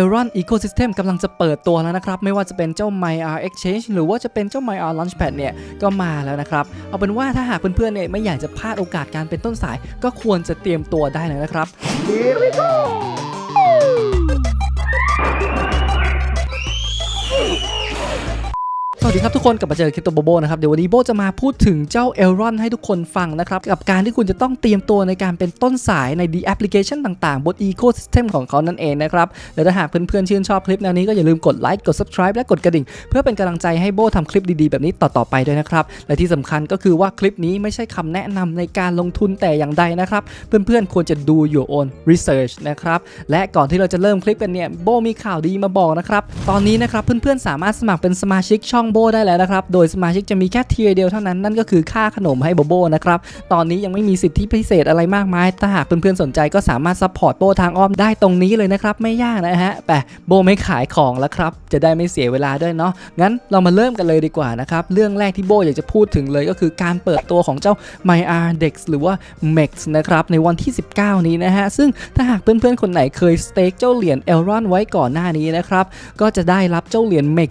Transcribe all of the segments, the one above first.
Elron Ecosystem กำลังจะเปิดตัวแล้วนะครับ ไม่ว่าจะเป็นเจ้า MyR Exchange หรือว่าจะเป็นเจ้า MyR Launchpad เนี่ยก็มาแล้วนะครับ เอาเป็นว่าถ้าหากเพื่อนๆเนี่ยไม่อยากจะพลาดโอกาสการเป็นต้นสาย ก็ควรจะเตรียมตัวได้เลยนะครับ สวัสดีครับทุกคนกลับมาเจอคริปโตโบโบนะครับเดี๋ยววันนี้โบจะมาพูดถึงเจ้า e l r o n ให้ทุกคนฟังนะครับ กับการที่คุณจะต้องเตรียมตัวในการเป็นต้นสายใน D application ต่างๆ บน ecosystem ของเขานั่นเองนะครับและถ้าหากเพื่อนๆชื่นชอบคลิปแนวนี้ก็อย่าลืมกดไลค์กด subscribe และกดกระดิ่ง เพื่อเป็นกำลังใจให้โบทำคลิปดีๆ แบบนี้ต่อๆไปด้วยนะครับ และที่สำคัญก็คือว่าคลิปนี้ไม่ใช่คำแนะนำในการลงทุนแต่อย่างใดนะครับเพื่อนๆควรจะดู your own research นะครับและก่อนที่เราจะเริ่มคลิปกันเนี่ยโบมีข่าวดีมาบอกนะครับตอนนี้นะครับเพื่อนๆสามารถสมัครเป็นสมาชิกช่องโบได้แล้วนะครับ โดยสมาชิกจะมีแค่เทียร์เดียวเท่านั้น นั่นก็คือค่าขนมให้โบโบนะครับ ตอนนี้ยังไม่มีสิทธิพิเศษอะไรมากมาย ถ้าหากเพื่อนๆสนใจก็สามารถซัพพอร์ตโบทางอ้อมได้ตรงนี้เลยนะครับ ไม่ยากนะฮะแต่โบไม่ขายของแล้วครับ จะได้ไม่เสียเวลาด้วยเนาะ งั้นเรามาเริ่มกันเลยดีกว่านะครับ เรื่องแรกที่โบอยากจะพูดถึงเลยก็คือการเปิดตัวของเจ้า MyR Dex หรือว่า MEX นะครับในวันที่ 19 นี้นะฮะ ซึ่งถ้าหากเพื่อนๆคนไหนเคยสเต็กเจ้าเหรียญ Elron ไว้ก่อนหน้านี้นะครับ ก็จะได้รับเจ้าเหรียญ MEX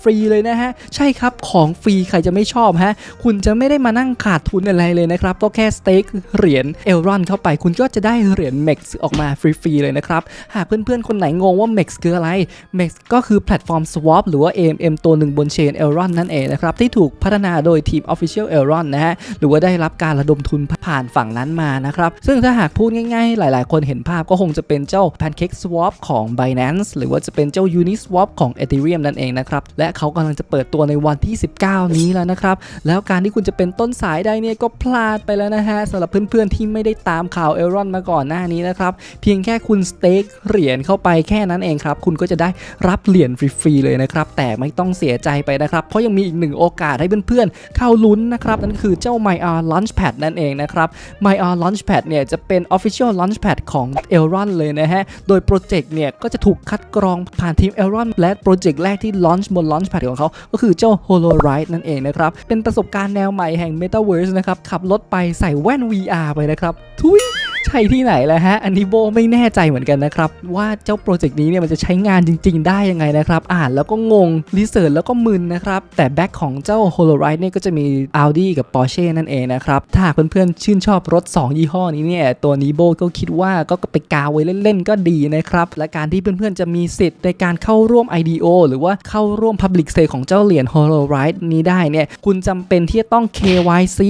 ฟรีๆเลยนะฮะ ใช่ครับของฟรีใครจะไม่ชอบฮะ คุณจะไม่ได้มานั่งขาดทุนอะไรเลยนะครับ ก็แค่สเต็กเหรียญเอลรอนเข้าไป คุณก็จะได้เหรียญ MEX ออกมาฟรีๆเลยนะครับ หากเพื่อนๆ คนไหนงงว่า MEX คืออะไร MEX ก็คือแพลตฟอร์ม Swap หรือว่า AMM ตัวหนึ่งบนเชน Elron นั่นเองนะครับ ที่ถูกพัฒนาโดยทีม Official Elron นะฮะ หรือว่าได้รับการระดมทุนผ่านฝั่งนั้นมานะครับ ซึ่งถ้าหากพูดง่ายๆ หลายๆ คนเห็นภาพก็คงจะเป็นเจ้า Pancake Swap ของ Binance หรือว่าจะเป็นเจ้า Uniswap ของ Ethereum นั่นเองนะครับและเขากำลังจะเปิดตัวในวันที่ 19 นี้แล้วนะครับ แล้วการที่คุณจะเป็นต้นสายได้เนี่ยก็พลาดไปแล้วนะฮะสำหรับเพื่อนๆที่ไม่ได้ตามข่าวเอลรอนมาก่อนหน้านี้นะครับ เพียงแค่คุณสเต็กเหรียญเข้าไปแค่นั้นเองครับ คุณก็จะได้รับเหรียญฟรีๆเลยนะครับ แต่ไม่ต้องเสียใจไปนะครับ เพราะยังมีอีกหนึ่งโอกาสให้เพื่อนๆเข้าลุ้นนะครับ นั่นคือเจ้า MyR Launchpad นั่นเองนะครับ MyR Launchpad เนี่ยจะเป็น Official Launchpad ของ Elron เลยนะฮะ โดยโปรเจกต์เนี่ยก็จะถูกคัดกรองผ่านทีม Elron และโปรเจกต์แรกที่ launch บน Launchpad ของเขา ก็คือเจ้า HoloRide นั่นเองนะครับ เป็นประสบการณ์แนวใหม่แห่ง Metaverse นะครับ ขับรถไปใส่แว่น VR ไปนะครับ ทุย ใช่ที่ไหนแล้วฮะอันนี้โบไม่แน่ใจเหมือนกันนะครับ ว่าเจ้าโปรเจกต์นี้เนี่ยมันจะใช้งานจริง ๆ ได้ยังไงนะครับ อ่านแล้วก็งงรีเสิร์ชแล้วก็มึนนะครับ แต่แบ็คของเจ้า HoloRide เนี่ยก็จะมี Audi กับ Porsche นั่นเองนะครับ ถ้าเพื่อนๆ ชื่นชอบรถ 2 ยี่ห้อนี้เนี่ย ตัวนี้โบก็คิดว่าก็ไปกาวไว้เล่น ๆ ก็ดีนะครับ และการที่เพื่อนๆ จะมีสิทธิ์ในการเข้าร่วม IDO หรือว่าเข้าร่วม Public Sale ของเจ้าเหรียญ HoloRide นี้ได้เนี่ยคุณจำเป็นที่จะต้อง KYC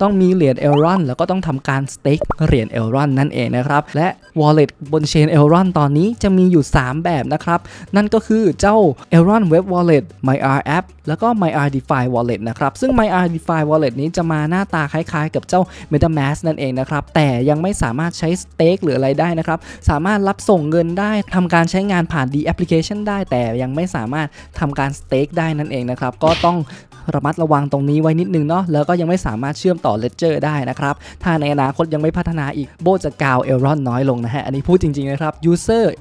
ต้องมีเหรียญ Elron แล้วก็ต้องทำการ stake เหรียญ Elron นั่นเองนะครับ และ Wallet บน Chain Elrond ตอนนี้จะมีอยู่ 3 แบบนะครับ นั่นก็คือเจ้า Elrond Web Wallet MyR App แล้วก็ MyR DeFi Wallet นะครับ ซึ่ง MyR DeFi Wallet นี้จะมาหน้าตาคล้ายๆ กับเจ้า MetaMask นั่นเองนะครับ แต่ยังไม่สามารถใช้ stake หรืออะไรได้นะครับ สามารถรับส่งเงินได้ทำการใช้งานผ่าน D application ได้ แต่ยังไม่สามารถทำการ stake ได้นั่นเองนะครับ ก็ต้อง ระมัดระวังตรงนี้ไว้นิดนึงเนาะแล้วก็ยังไม่สามารถเชื่อมต่อเลเจอร์ได้นะครับ ถ้าในอนาคตยังไม่พัฒนาอีกโบจะกาวเอลรอนน้อยลงนะฮะ อันนี้พูดจริงๆนะครับยูเซอร์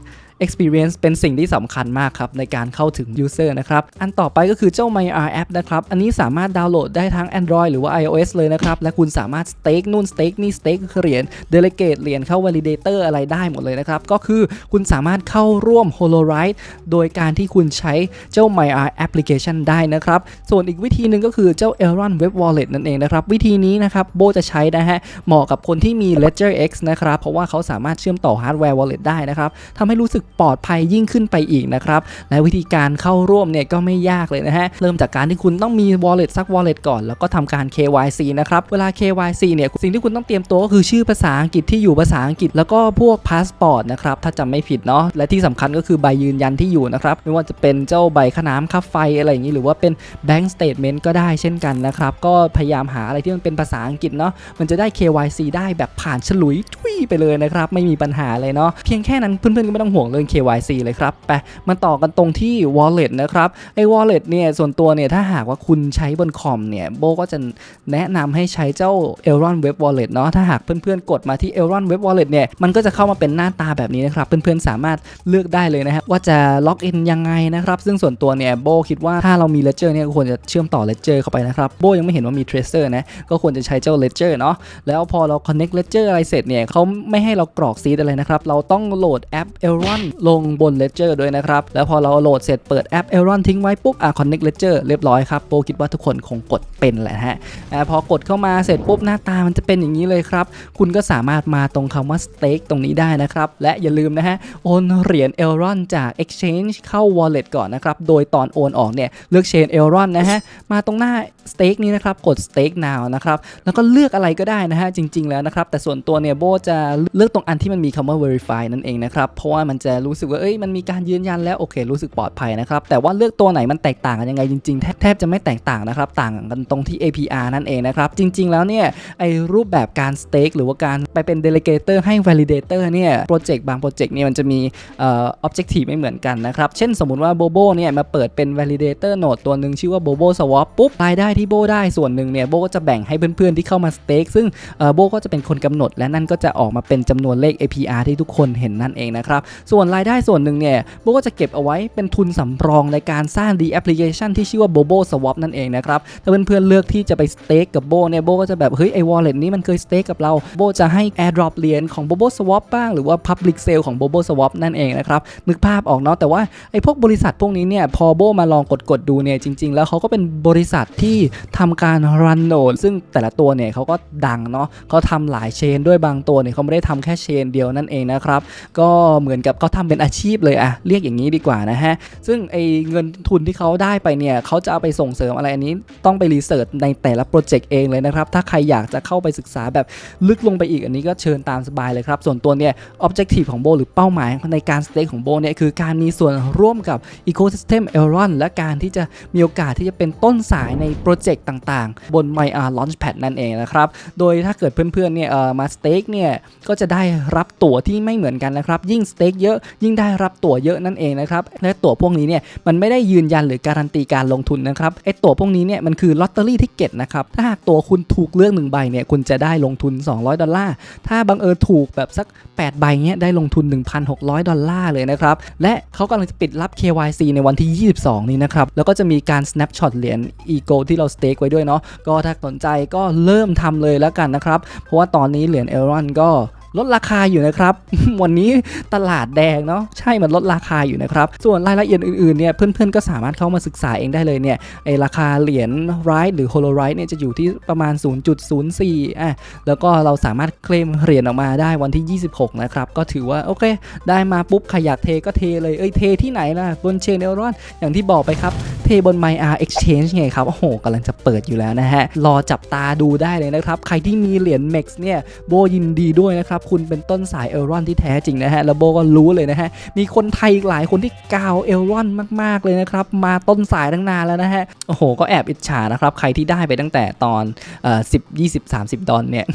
experience เป็นสิ่งที่สำคัญมากครับ ในการเข้าถึง user นะครับ อันต่อไปก็คือเจ้า MyR app นะครับ อันนี้สามารถดาวน์โหลดได้ทั้ง Android หรือว่า iOS เลยนะครับ และคุณสามารถ stake นู่น stake นี่ stake เหรียญ delegate เหรียญเข้า validator อะไรได้หมดเลยนะครับ ก็คือคุณสามารถเข้าร่วม HoloRide โดยการที่คุณใช้เจ้า MyR application ได้นะครับ ส่วนอีกวิธีหนึ่งก็คือเจ้า Elron Web Wallet นั่นเองนะครับ วิธีนี้นะครับโบจะใช้นะฮะเหมาะกับคนที่มี Ledger X นะครับเพราะว่าเขาสามารถเชื่อมต่อ hardware wallet ได้นะครับทำให้รู้สึกปลอดภัยยิ่งขึ้นไปอีกนะครับ และวิธีการเข้าร่วมเนี่ยก็ไม่ยากเลยนะฮะ เริ่มจากการที่คุณต้องมี wallet สัก wallet ก่อน แล้วก็ทำการ KYC นะครับ เวลา KYC เนี่ยสิ่งที่คุณต้องเตรียมตัวก็คือชื่อภาษาอังกฤษที่อยู่ภาษาอังกฤษแล้วก็พวกพาสปอร์ตนะครับถ้าจำไม่ผิดเนาะและที่สำคัญก็คือใบยืนยันที่อยู่นะครับไม่ว่าจะเป็นเจ้าใบค่าน้ำค่าไฟอะไรอย่างนี้หรือว่าเป็น bank statement ก็ได้เช่นกันนะครับก็พยายามหาอะไรที่มันเป็นภาษาอังกฤษเนาะมันจะได้ KYC ได้แบบผ่านฉลุยทุยไปเลยนะครับไม่มีปัญหาเลยเนาะเพียงแค่นั้นเพื่อนๆก็ไม่ต้องห่วงเรื่อง KYC เลยครับไปมาต่อกันตรงที่ wallet นะครับไอ้ wallet เนี่ยส่วนตัวเนี่ยถ้าหากว่าคุณใช้บนคอมเนี่ยโบก็จะแนะนำให้ใช้เจ้า Elron Web Wallet เนาะถ้าหากเพื่อนๆ กดมาที่ Elron Web Wallet เนี่ยมันก็จะเข้ามาเป็นหน้าตาแบบนี้นะครับ เพื่อนๆ สามารถเลือกได้เลยนะครับว่าจะล็อกอินยังไงนะครับ ซึ่งส่วนตัวเนี่ยโบคิดว่าถ้าเรามี Ledger เนี่ยก็ควรจะเชื่อมต่อ Ledger เข้าไปนะครับโบยังไม่เห็นว่ามี Tracer นะก็ควรจะใช้เจ้า Ledger เนาะแล้วพอเรา connect Ledger อะไรเสร็จเนี่ยเขาไม่ให้เรากรอกซีดอะไรนะครับเราต้องโหลดแอป Elron ลงบน Ledger ด้วยนะครับ แล้วพอเราโหลดเสร็จเปิดแอป Elron ทิ้งไว้ปุ๊บอะ Connect Ledger เรียบร้อยครับโบคิดว่าทุกคนคงกดเป็นแหละฮะอะพอกดเข้ามาเสร็จปุ๊บหน้าตามันจะเป็นอย่างนี้เลยครับ คุณก็สามารถมาตรงคำว่า Stake ตรงนี้ได้นะครับ และอย่าลืมนะฮะโอนเหรียญ Elron จาก Exchange เข้า Wallet ก่อนนะครับโดยตอนโอนออกเนี่ยเลือก Chain Elron นะฮะมาตรงหน้า Stake นี้นะครับกด Stake now นะครับแล้วก็เลือกอะไรก็ได้นะฮะจริง ๆแล้วนะครับแต่ส่วนตัวเนี่ยโบจะเลือกตรงอันที่มันมีคำว่า verify นั่นเองนะครับเพราะว่ามันจะรู้สึกว่าเอ้ยมันมีการยืนยันแล้วโอเค รู้สึกปลอดภัยนะครับแต่ว่าเลือกตัวไหนมันแตกต่างกันยังไงจริงๆแทบจะไม่แตกต่างนะครับต่างกันตรงที่ APR นั่นเองนะครับจริง ๆ แล้วเนี่ยไอรูปแบบการ stake หรือว่าการไปเป็น delegator ให้ validator เนี่ยโปรเจกต์บางโปรเจกต์เนี่ยมันจะมีเอ่อ objective ไม่เหมือนกันนะครับเช่นสมมุติว่า Bobo เนี่ยมาเปิดเป็น validator node ตัวหนึ่งชื่อว่า Bobo Swap ปุ๊บรายได้ที่โบได้ส่วนหนึ่งเนี่ยโบก็จะแบ่งให้เพื่อนๆที่เข้ามา stake ซึ่งเอ่อโบก็จะเป็นคนกำหนด และนั่นก็จะออกมาเป็นจำนวนเลข APR ที่ทุกคนเห็นนั่นเองนะครับส่วนรายได้ส่วนหนึ่งเนี่ยโบก็จะเก็บเอาไว้เป็นทุนสำรองในการสร้าง D application ที่ชื่อว่า Bobo Swap นั่นเองนะครับ ถ้าเพื่อนๆเลือกที่จะไป stake กับโบเนี่ยโบก็จะแบบเฮ้ยไอ wallet นี้มันเคย stake กับเราโบจะให้ airdrop เหรียญของ Bobo Swap บ้างหรือว่า public sale ของ Bobo Swap นั่นเองนะครับนึกภาพออกเนาะแต่ว่าไอพวกบริษัทพวกนี้เนี่ยพอโบมาลองกดๆดูเนี่ยจริง ๆ แล้วเขาก็เป็นบริษัทที่ทำการ run n o d ซึ่งแต่ละตัวเนี่ยเขาก็ดังเนาะเขาทำหลายเชนด้วยบางตัวเนี่ยเขาไม่ได้ทำแค่เชนเดียวนั่นเองนะครับก็เหมือนกับเขาทำเป็นอาชีพเลยอะเรียกอย่างนี้ดีกว่านะฮะ ซึ่งไอเงินทุนที่เขาได้ไปเนี่ยเขาจะเอาไปส่งเสริมอะไรอันนี้ต้องไปรีเสิร์ชในแต่ละโปรเจกต์เองเลยนะครับ ถ้าใครอยากจะเข้าไปศึกษาแบบลึกลงไปอีกอันนี้ก็เชิญตามสบายเลยครับ ส่วนตัวเนี่ย objective ของโบหรือเป้าหมายในการ stake ของโบเนี่ยคือการมีส่วนร่วมกับ ecosystem Elron และการที่จะมีโอกาสที่จะเป็นต้นสายในโปรเจกต์ต่างๆ บน MyR Launchpad นั่นเองนะครับ โดยถ้าเกิดเพื่อนๆเนี่ยเอ่อมา stake เนี่ยก็จะได้รับตั๋วที่ไม่เหมือนกันนะครับ ยิ่ง stake เยอะยิ่งได้รับตั๋วเยอะนั่นเองนะครับและตั๋วพวกนี้เนี่ยมันไม่ได้ยืนยันหรือการันตีการลงทุนนะครับไอตั๋วพวกนี้เนี่ยมันคือลอตเตอรี่ทิเก็ตนะครับถ้าหากตั๋วคุณถูกเลือกหนึ่งใบเนี่ยคุณจะได้ลงทุน 200 ดอลลาร์ถ้าบังเอิญถูกแบบสัก 8 ใบเนี้ยได้ลงทุน 1,600 ดอลลาร์เลยนะครับและเขากำลังจะปิดรับ KYC ในวันที่ 22 นี้นะครับแล้วก็จะมีการ snapshot เหรียญ Ego ที่เรา stake ไว้ด้วยเนาะก็ถ้าสนใจก็เริ่มทำเลยแล้วกันนะครับเพราะว่าตอนนี้เหรียญ Elron ก็ ลดราคาอยู่นะครับ วันนี้ตลาดแดงเนาะใช่มันลดราคาอยู่นะครับ ส่วนรายละเอียดอื่นๆเนี่ยเพื่อนๆก็สามารถเข้ามาศึกษาเองได้เลยเนี่ยไอราคาเหรียญ Ride หรือ Holo Ride เนี่ยจะอยู่ที่ประมาณ 0.04อะแล้วก็เราสามารถเคลมเหรียญออกมาได้วันที่ 26 นะครับ ก็ถือว่า โอเค ได้มาปุ๊บใครอยากเทก็เทเลย เอ้ยเทที่ไหนล่ะ บนเชนเอลรอน อย่างที่บอกไปครับ เทบน MyR Exchange ไงครับ โอ้โหกำลังจะเปิดอยู่แล้วนะฮะ รอจับตาดูได้เลยนะครับ ใครที่มีเหรียญ MEX เนี่ยโบยินดีด้วยนะครับคุณเป็นต้นสายเอลรอนที่แท้จริงนะฮะแล้วโบก็รู้เลยนะฮะมีคนไทยอีกหลายคนที่กาวเอลรอนมากๆเลยนะครับมาต้นสายตั้งนานแล้วนะฮะโอ้โหก็แอบอิจฉานะครับใครที่ได้ไปตั้งแต่ตอนเอ่อ10 20 30ดอลเนี่ย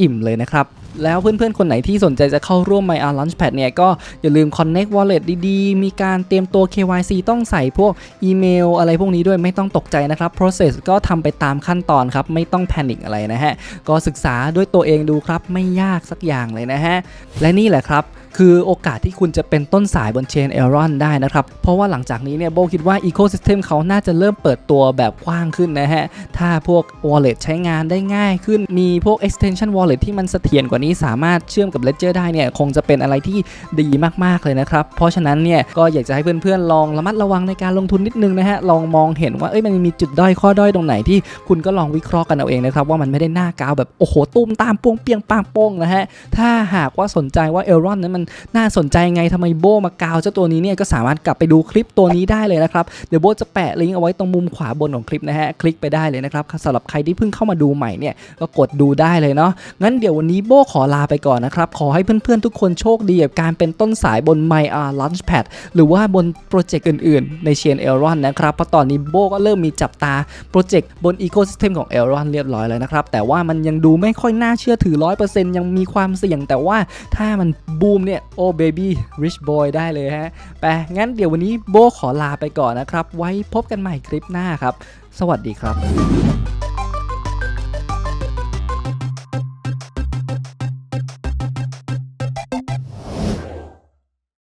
อิ่มเลยนะครับแล้วเพื่อนๆ คนไหนที่สนใจจะเข้าร่วม MyR Launchpad เนี่ยก็อย่าลืม Connect Wallet ดีๆ มีการเตรียมตัว KYC ต้องใส่พวกอีเมลอะไรพวกนี้ด้วยไม่ต้องตกใจนะครับ process ก็ทำไปตามขั้นตอนครับ ไม่ต้องแพนิคอะไรนะฮะ ก็ศึกษาด้วยตัวเองดูครับ ไม่ยากสักอย่างเลยนะฮะ และนี่แหละครับ คือโอกาสที่คุณจะเป็นต้นสายบนเชนเอรอนได้นะครับ เพราะว่าหลังจากนี้เนี่ยโบคิดว่า Ecosystem เขาน่าจะเริ่มเปิดตัวแบบกว้างขึ้นนะฮะ ถ้าพวก Wallet ใช้งานได้ง่ายขึ้น มีพวก Extension Wallet ที่มันเสถียรกว่านี้สามารถเชื่อมกับ Ledger ได้เนี่ยคงจะเป็นอะไรที่ดีมากๆเลยนะครับ เพราะฉะนั้นเนี่ยก็อยากจะให้เพื่อนๆลองระมัดระวังในการลงทุนนิดนึงนะฮะลองมองเห็นว่าเอ้ยมันมีจุดด้อยข้อด้อยตรงไหนที่คุณก็ลองวิเคราะห์กันเอาเองนะครับว่ามันไม่ได้หน้ากาวแบบโอ้โหตุ้มตามปวงเปียงปางโป้งนะฮะถ้าหากว่าสนใจว่าเอลรอนนั้นมันน่าสนใจไงทำไมโบมากาวเจ้าตัวนี้เนี่ยก็สามารถกลับไปดูคลิปตัวนี้ได้เลยนะครับ เดี๋ยวโบจะแปะลิงก์เอาไว้ตรงมุมขวาบนของคลิปนะฮะคลิกไปได้เลยนะครับสำหรับใครที่เพิ่งเข้ามาดูใหม่เนี่ยก็กดดูได้เลยเนาะงั้นเดี๋ยววันนี้โบขอลาไปก่อนนะครับขอให้เพื่อนๆทุกคนโชคดีกับการเป็นต้นสายบน MyR Launchpad หรือว่าบนโปรเจกต์อื่นๆ ในเชน Elron นนะครับเพราะตอนนี้โบก็เริ่มมีจับตาโปรเจกต์บน Ecosystem ของ Elron เรียบร้อยแล้วนะครับแต่ว่ามันยังดูไม่ค่อยน่าเชื่อถือ 100%ยังมีความเสี่ยงแต่ว่าถ้ามันบูมเนี่ยโอ้เบบี้ rich boy ได้เลยฮะไปงั้นเดี๋ยววันนี้โบขอลาไปก่อนนะครับ ไว้พบกันใหม่คลิปหน้าครับ สวัสดีครับ